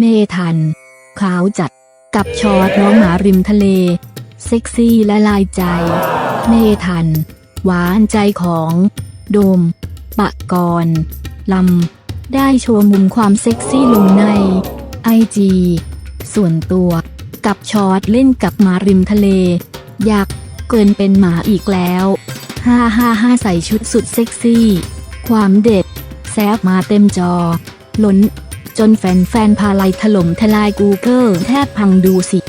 เมทัน ขาวจัด กับชอตน้องหมาริมทะเล เซ็กซี่และลายใจ เมทัน หวานใจของ โดม ปะกรลำ ได้โชว์มุมความเซ็กซี่ลงในไอจีส่วนตัว กับชอตเล่นกับหมาริมทะเล อยากเกินเป็นหมาอีกแล้วฮ่าฮ่าฮ่าใส่ชุดสุดเซ็กซี่ ความเด็ด แซบมาเต็มจอ ล้น จนแฟนๆพาไลถล่มทลาย Google แทบพังดูสิ